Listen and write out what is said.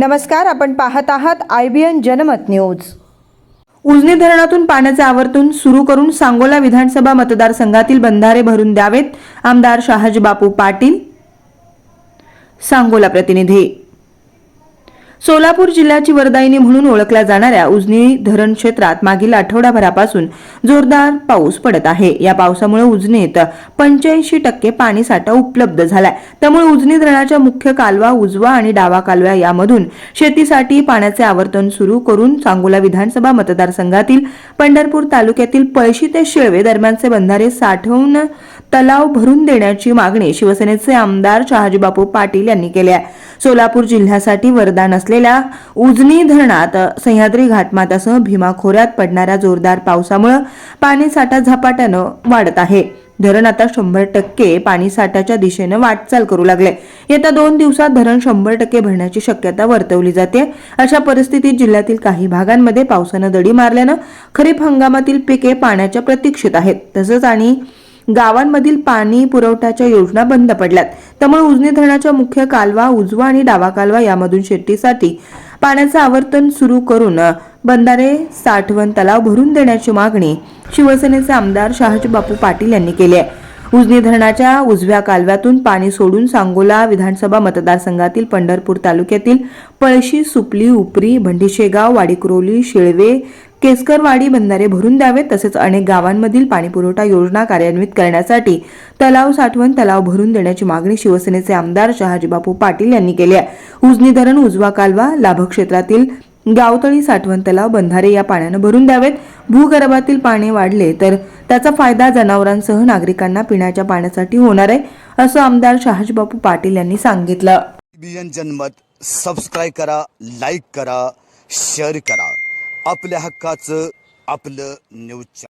नमस्कार आपण पाहत आहात I B N Janmat news. Ujani धरणातून पाण्याचे आवर्तून सुरू करून सांगोला विधानसभा मतदारसंघातील बंधारे भरून द्यावेत आमदार शहाजी बापू पाटील. सांगोला प्रतिनिधी सोलापूर जिल्ह्याची वरदायिनी म्हणून ओळखल्या जाणाऱ्या उजनी धरण क्षेत्रात मागील आठवडाभरापासून जोरदार पाऊस पडत आहे. या पावसामुळे उजनीत पंच्याऐंशी टक्के पाणी साठा उपलब्ध झालाय. त्यामुळे उजनी धरणाच्या मुख्य कालवा उजवा आणि डावा कालवा यामधून शेतीसाठी पाण्याचे आवर्तन सुरू करून सांगोला विधानसभा मतदारसंघातील पंढरपूर तालुक्यातील पळशी ते शेळवे दरम्यानचे बंधारे साठवून तलाव भरून देण्याची मागणी शिवसेनेचे आमदार शहाजीबापू पाटील यांनी केली आहे. सोलापूर जिल्ह्यासाठी वरदान असलेल्या उजनी धरणात सह्याद्री घाटमातासह भीमा खोऱ्यात पडणाऱ्या जोरदार पावसामुळे पाणीसाठा झपाट्यानं वाढत आहे. धरण आता शंभर टक्के पाणीसाठ्याच्या दिशेनं वाटचाल करू लागले. येत्या दोन दिवसात धरण शंभर टक्के भरण्याची शक्यता वर्तवली जाते. अशा परिस्थितीत जिल्ह्यातील काही भागांमध्ये पावसानं दडी मारल्यानं खरीप हंगामातील पिके पाण्याच्या प्रतीक्षेत आहेत. तसंच आणि गावांमधील पाणी पुरवठ्याच्या योजना बंद पडल्यात. त्यामुळे उजनी धरणाच्या मुख्य कालवा उजवा आणि डावा कालवा यामधून शेतीसाठी पाण्याचं आवर्तन सुरू करून बंधारे साठवण तलाव भरून देण्याची मागणी शिवसेनेचे आमदार शहाजी बापू पाटील यांनी केली आहे. उजनी धरणाच्या उजव्या कालव्यातून पाणी सोडून सांगोला विधानसभा मतदारसंघातील पंढरपूर तालुक्यातील पळशी सुपली उपरी भंडीशेगाव वाडीकुरोली शिळवे केसकरवाडी बंधारे भरून द्यावेत तसेच अनेक गावांमधील पाणीपुरवठा योजना कार्यान्वित करण्यासाठी तलाव साठवण तलाव भरून देण्याची मागणी शिवसेनेचे आमदार शहाजीबापू पाटील यांनी केली आहे. उजनी धरण उजवा कालवा लाभक्षेत्रातील गावतळी साठवण तलाव बंधारे या पाण्यानं भरून द्यावेत. भूगर्भातील पाणी वाढले तर त्याचा फायदा जनावरांसह नागरिकांना पिण्याच्या पाण्यासाठी होणार आहे असं आमदार शहाजीबापू पाटील यांनी सांगितलं. जनमत सबस्क्राईब करा लाईक करा शेअर करा. आपल्या हक्काचं आपलं न्यूज